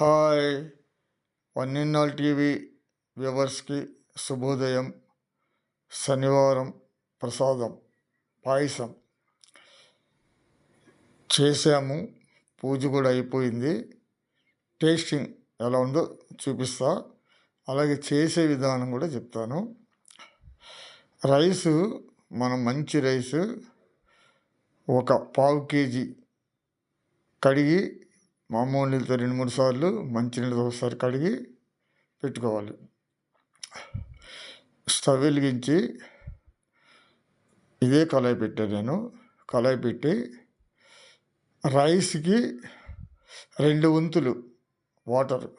Hi one in all TV వ్యూవర్స్కి శుభోదయం శనివారం ప్రసాదం పాయసం చేసాము పూజ కూడా అయిపోయింది. టేస్టింగ్ ఎలా ఉందో చూపిస్తా. అలాగే చేసే విధానం కూడా చెప్తాను. రైసు మనం మంచి రైసు ఒక పావు కేజీ కడిగి మామూలు నీళ్ళతో రెండు మూడు సార్లు మంచినీళ్ళతో ఒకసారి కడిగి పెట్టుకోవాలి. స్టవ్ వెలిగించి ఇదే కళాయి పెట్టాను నేను. కళాయి పెట్టి రైస్కి రెండు వంతులు వాటర్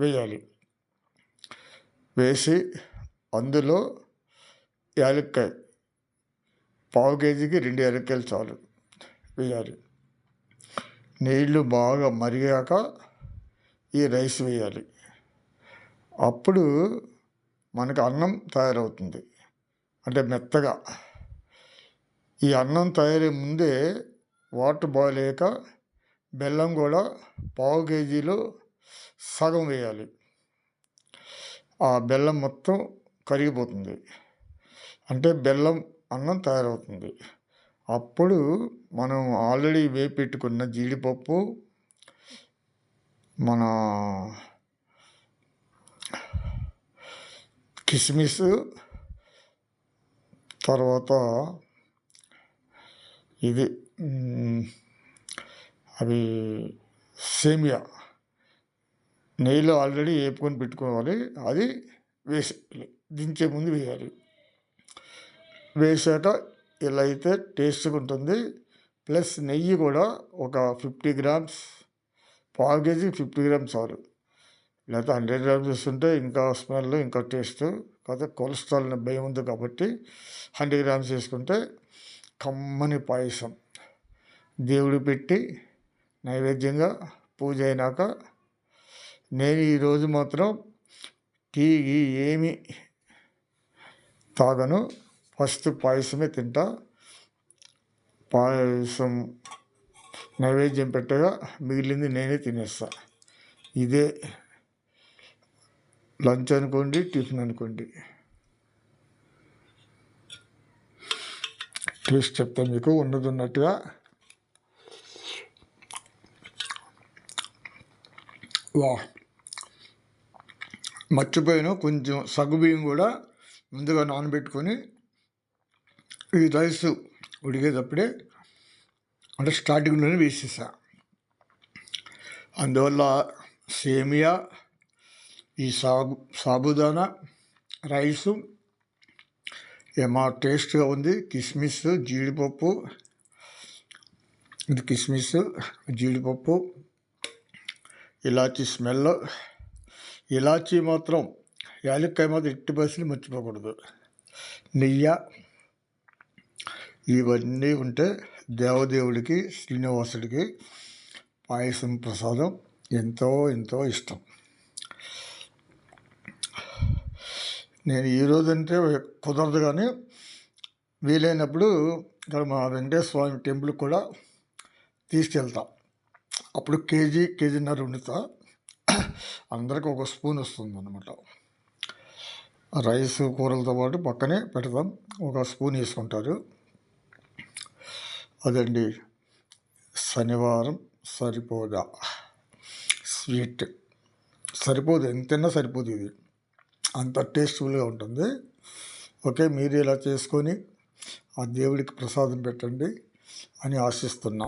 వేయాలి. వేసి అందులో యాలక్కాయ పావు కేజీకి రెండు యాలక్కాయలు చాలు వేయాలి. నీళ్ళు బాగా మరిగాక ఈ రైస్ వేయాలి. అప్పుడు మనకు అన్నం తయారవుతుంది. అంటే మెత్తగా. ఈ అన్నం తయారయ్యే ముందే వాటర్ బాయిల్ అయ్యాక బెల్లం కూడా పావు కేజీలో సగం వేయాలి. ఆ బెల్లం మొత్తం కరిగిపోతుంది. అంటే బెల్లం అన్నం తయారవుతుంది. అప్పుడు మనం ఆల్రెడీ వేపెట్టుకున్న జీడిపప్పు మన కిస్మిస్ తర్వాత ఇది అవి సేమియా. నెయ్యిలో ఆల్రెడీ వేపుకొని పెట్టుకోవాలి. అది వేసి దించే ముందు వేయాలి. వేసాక ఇలా అయితే టేస్ట్గా ఉంటుంది ప్లస్ నెయ్యి కూడా ఒక ఫిఫ్టీ గ్రామ్స్ పావు కేజీ ఫిఫ్టీ గ్రామ్స్ చాలు. లేకపోతే హండ్రెడ్ గ్రామ్స్ వేస్తుంటే ఇంకా స్మెల్ ఇంకా టేస్ట్. కాకపోతే కొలెస్ట్రాల్ భయం ఉంది కాబట్టి హండ్రెడ్ గ్రామ్స్ వేసుకుంటే కమ్మని పాయసం. దేవుడు పెట్టి నైవేద్యంగా పూజ అయినాక నేను ఈరోజు మాత్రం టీ ఏమి తాగను. ఫస్ట్ పాయసమే తింటా. పాయసం నైవేద్యం పెట్టగా మిగిలింది నేనే తినేస్తా. ఇదే లంచ్ అనుకోండి టిఫిన్ అనుకోండి. టేస్ట్ చెప్తా మీకు ఉన్నది ఉన్నట్టుగా. వా. మర్చిపోయాను కొంచెం సగ్గుబియ్యం కూడా ముందుగా నానబెట్టుకొని ఈ రైస్ ఉడికేటప్పుడే అంటే స్టార్టింగ్లోనే వేసేసా. అందువల్ల సేమియా ఈ సాబు సాబుదానా రైసు ఏమా టేస్ట్గా ఉంది. కిస్మిస్ జీడిపప్పు ఇది కిస్మిస్ జీడిపప్పు ఇలాచీ స్మెల్ ఇలాచీ మాత్రం యాలక్కాయ మాత్రం ఎట్టి బస్సులు మర్చిపోకూడదు. నెయ్యి ఇవన్నీ ఉంటే దేవదేవుడికి శ్రీనివాసుడికి పాయసం ప్రసాదం ఎంతో ఎంతో ఇష్టం. నేను ఈరోజు అంటే కుదరదు కానీ వీలైనప్పుడు ఇక్కడ మా వెంకటేశ్వర స్వామి టెంపుల్కి కూడా తీసుకెళ్తా. అప్పుడు కేజీ కేజీన్నర వండుతా. అందరికి ఒక స్పూన్ వస్తుంది అనమాట రైస్ కూరలతో పాటు పక్కనే పెడతాం. ఒక స్పూన్ వేసుకుంటారు. అదండి శనివారం సరిపోదా? స్వీట్. సరిపోదు. ఎంతైనా సరిపోదు ఇది. అంత టేస్ట్ఫుల్గా ఉంటుంది. ఓకే మీరు ఇలా చేసుకొని ఆ దేవుడికి ప్రసాదం పెట్టండి అని ఆశిస్తున్నా.